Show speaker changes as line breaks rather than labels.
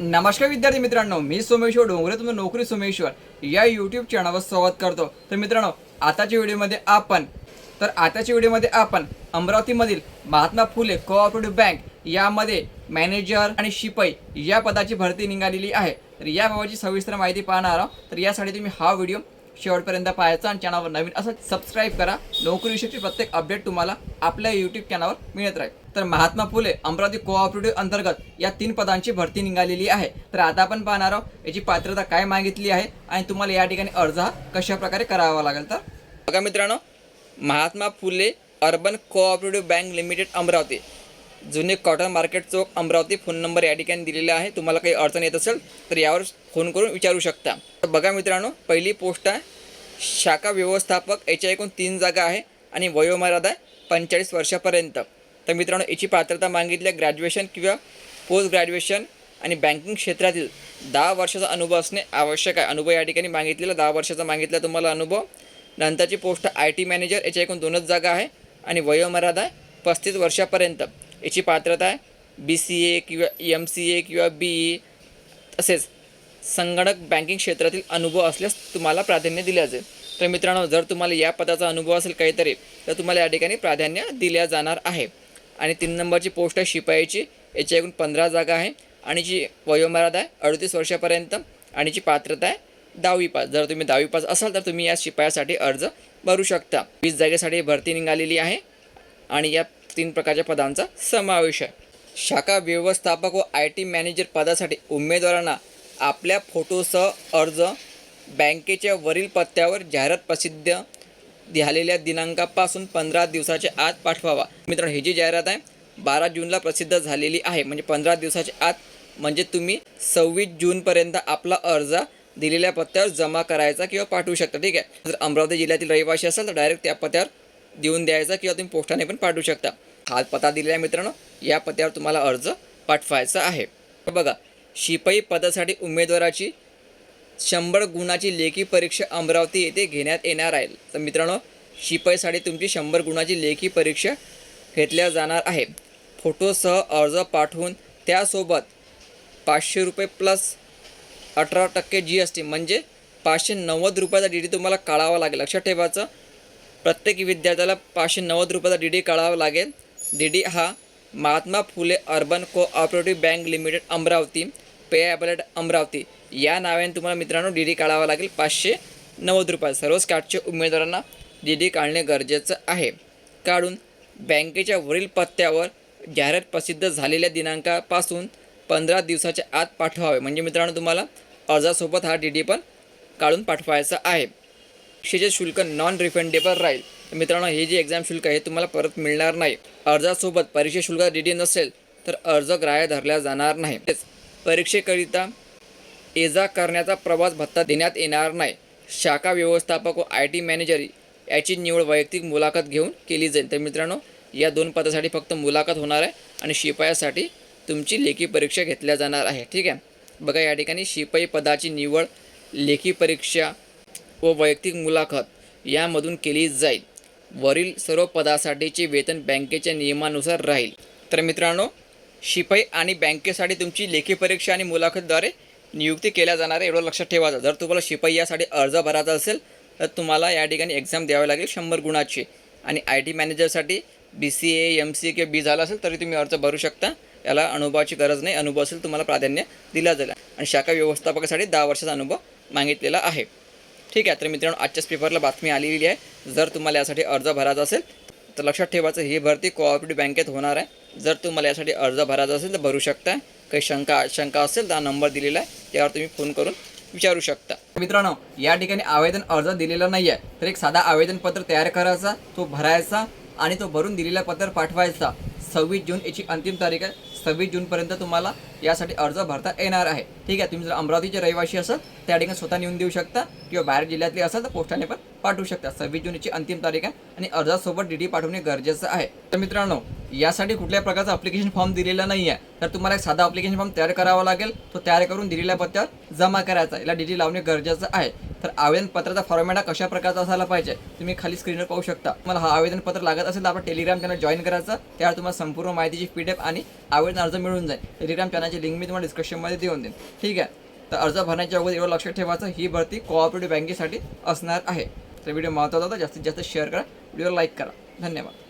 नमस्कार विद्यार्थी मित्रांनो मी सोमेश्वर डोंगरे तुम्ही नोकरी सोमेश्वर या यूट्यूब चॅनलवर संवाद करतो. तर मित्रांनो आताच्या व्हिडिओमध्ये आपण तर आताच्या व्हिडिओमध्ये आपण अमरावतीमधील महात्मा फुले कोऑपरेटिव्ह बँक यामध्ये मॅनेजर आणि शिपाई या पदाची भरती निघालेली आहे. तर याबाबतची सविस्तर माहिती पाहणार आहोत. तर यासाठी तुम्ही हा व्हिडिओ शेवटपर्यंत पाहायचा आणि चॅनलवर नवीन असं सबस्क्राईब करा. नोकरीविषयीची प्रत्येक अपडेट तुम्हाला आपल्या यूट्यूब चॅनलवर मिळत राहील. तर महात्मा फुले अमरावती कोऑपरेटिव्ह अंतर्गत या तीन पदांची भरती निघालेली आहे. तर आता आपण पाहणार आहोत याची पात्रता काय मागितली आहे आणि तुम्हाला या ठिकाणी अर्ज हा कशाप्रकारे करावा लागेल तर? बघा मित्रांनो Mahatma Phule urban cooperative bank limited Amravati जुने कॉटन मार्केट चौक अमरावती फोन नंबर या ठिकाणी दिलेला आहे. तुम्हाला काही अडचण येत असेल तर यावर फोन करून विचारू शकता. तर बघा मित्रांनो पहिली पोस्ट आहे शाखा व्यवस्थापक याच्या एकूण तीन जागा आहे आणि वयोमर्यादा पंचेचाळीस वर्षापर्यंत. तर मित्रांनो याची पात्रता मागितली ग्रॅज्युएशन किंवा पोस्ट ग्रॅज्युएशन आणि बँकिंग क्षेत्रातील दहा वर्षाचा अनुभव असणे आवश्यक आहे. अनुभव या ठिकाणी मागितलेला दहा वर्षाचा मागितला तुम्हाला अनुभव. नंतरची पोस्ट आय टी मॅनेजर याच्या एकूण दोनच जागा आहे आणि वयोमर्यादा आहे पस्तीस वर्षापर्यंत. याची पात्रता आहे बी सी ए किंवा एम सी ए किंवा बी ई तसेच संगणक बँकिंग क्षेत्रातील अनुभव असल्यास तुम्हाला प्राधान्य दिले जाईल. तर मित्रांनो जर तुम्हाला या पदाचा अनुभव असेल काहीतरी तर तुम्हाला या ठिकाणी प्राधान्य दिल्या जाणार आहे. आणि तीन नंबरची पोस्ट आहे शिपाईची. याच्या एकूण पंधरा जागा आहे. आणि जी वयोमर्यादा आहे अडतीस वर्षापर्यंत. आणि जी पात्रता आहे दहावी पास. जर तुम्ही दहावी पास असाल तर तुम्ही या शिपायासाठी अर्ज भरू शकता. वीस जागेसाठी भरती निघालेली आहे. आणि या तीन प्रकारच्या पदांचा समावेश आहे. शाखा व्यवस्थापक व आय टी मॅनेजर पदासाठी उमेदवारांना आपल्या फोटोसह अर्ज बँकेच्या वरील पत्त्यावर जाहिरात प्रसिद्ध झालेल्या दिनांकापासून पंधरा दिवसाच्या आत पाठवावा. मित्रांनो ही जी जाहिरात आहे बारा जूनला प्रसिद्ध झालेली आहे. म्हणजे पंधरा दिवसाच्या आत म्हणजे तुम्ही सव्वीस जूनपर्यंत आपला अर्ज दिलेल्या पत्त्यावर जमा करायचा किंवा पाठवू शकता. ठीक आहे? जर अमरावती जिल्ह्यातील रहिवासी असाल तर डायरेक्ट त्या पत्त्यावर देऊन द्यायचा किंवा तुम्ही पोस्टाने पण पाठवू शकता. हा पत्ता दिलेला आहे मित्रांनो. या पत्त्यावर तुम्हाला अर्ज पाठवायचा आहे. बघा शिपाई पदासाठी उमेदवाराची शंभर गुणाची लेखी परीक्षा अमरावती येथे घेण्यात येणार आहे. तर मित्रांनो शिपाईसाठी तुमची शंभर गुणाची लेखी परीक्षा घेतल्या जाणार आहे. फोटोसह अर्ज पाठवून त्यासोबत पाचशे रुपये प्लस अठरा टक्के जी एस टी म्हणजे पाचशे नव्वद रुपयाचा डी डी तुम्हाला काढावा लागेल. लक्षात ठेवायचं प्रत्येक विद्यार्थ्याला पाचशे नव्वद रुपयाचा डी डी काढावा लागेल. डी डी हा Mahatma Phule urban cooperative bank limited Amravati pay able at Amravati. या नावाने तुम्हाला मित्रांनो डी डी काढावा लागेल पाचशे नव्वद रुपये सर्वच कार्डच्या उमेदवारांना डी डी काढणे गरजेचं आहे. काढून बँकेच्या वरील पत्त्यावर जाहिरात प्रसिद्ध झालेल्या दिनांकापासून पंधरा दिवसाच्या आत पाठवावे. म्हणजे मित्रांनो तुम्हाला अर्जासोबत हा डी डी पण काढून पाठवायचा आहे. शिक्षेचे शुल्क नॉन रिफंडेबल राहील. तर मित्रांनो हे जे एक्झाम शुल्क आहे तुम्हाला परत मिळणार नाही. अर्जासोबत परीक्षा शुल्क डी डी नसेल तर अर्ज ग्राह्य धरला जाणार नाही. तेच परीक्षेकरिता ये जा करण्याचा प्रवास भत्ता देण्यात येणार नाही. शाखा व्यवस्थापक व आय टी मॅनेजर याची निवड वैयक्तिक मुलाखत घेऊन केली जाईल. तर मित्रांनो या दोन पदासाठी फक्त मुलाखत होणार आहे आणि शिपायासाठी तुमची लेखी परीक्षा घेतल्या जाणार आहे. ठीक आहे? बघा या ठिकाणी शिपाई पदाची निवड लेखी परीक्षा व वैयक्तिक मुलाखत यामधून केली जाईल. वरील सर्व पदासाठीचे वेतन बँकेच्या नियमानुसार राहील. तर मित्रांनो शिपाई आणि बँकेसाठी तुमची लेखी परीक्षा आणि मुलाखतद्वारे नियुक्ती केल्या जाणार आहे एवढं लक्षात ठेवायचं जर तुम्हाला शिपाई यासाठी अर्ज भरायचा असेल तर तुम्हाला या ठिकाणी एक्झाम द्यावी लागेल शंभर गुणाची. आणि I T मॅनेजरसाठी B C A M C किंवा बी झाला असेल तरी तुम्ही अर्ज भरू शकता. याला अनुभवाची गरज नाही. अनुभव असेल तुम्हाला प्राधान्य दिला जाईल. आणि शाखा व्यवस्थापकासाठी दहा वर्षाचा अनुभव मागितलेला आहे. ठीक आहे तर मित्रांनो आजच्याच पेपरला बातमी आलेली आहे. जर तुम्हाला यासाठी अर्ज भरायचा असेल तर लक्षात ठेवायचं ही भरती कोऑपरेटिव्ह बँकेत होणार आहे. जर तुम्हाला यासाठी अर्ज भरायचा असेल तर भरू शकता. काही शंका शंका असेल तर हा नंबर दिलेला आहे. त्यावर तुम्ही फोन करून विचारू शकता. मित्रांनो या ठिकाणी आवेदन अर्ज दिलेला नाही आहे तर एक साधा आवेदनपत्र तयार करायचा तो भरायचा आणि तो भरून दिलेला पत्र पाठवायचा. सव्वीस जून याची अंतिम तारीख आहे. सव्वीस जूनपर्यंत तुम्हाला यासाठी अर्ज भरता येणार आहे. ठीक आहे तुम्ही जर अमरावतीचे रहिवासी असाल त्या ठिकाणी स्वतः नेऊन देऊ शकता किंवा बाहेर जिल्ह्यातले असाल तर पोस्टाने पण पाठवू शकता. सव्वीस जूनची अंतिम तारीख आहे आणि अर्जासोबत डी डी पाठवणे गरजेचं आहे. तर मित्रांनो यासाठी कुठल्याही प्रकारचा अप्लिकेशन फॉर्म दिलेला नाही आहे तर तुम्हाला एक साधा अप्लिकेशन फॉर्म तयार करावा लागेल. तो तयार करून दिलेल्या पत्त्यावर जमा करायचा. याला डी डी लावणे गरजेचं आहे. तर आवेदनपत्राचा फॉर्मॅट हा कशा प्रकारचा असायला पाहिजे तुम्ही खाली स्क्रीनवर पाहू शकता. तुम्हाला हा आवेदनपत्र लागत असेल तर आपण टेलिग्राम चॅनल जॉईन करायचं. त्यावर तुम्हाला संपूर्ण माहितीची पी डी एफ आणि आवेदन अर्ज मिळून जाईल. टेलिग्राम चॅनलची लिंक मी तुम्हाला डिस्क्रिप्शनमध्ये देऊन देईन. ठीक आहे? तर अर्ज भरण्याच्या अगोदर एवढं लक्षात ठेवायचं ही भरती कोऑपरेटिव्ह बँकेसाठी असणार आहे. तर व्हिडिओ महत्त्वाचा होता जास्तीत जास्त शेअर करा. व्हिडिओ लाईक करा. धन्यवाद.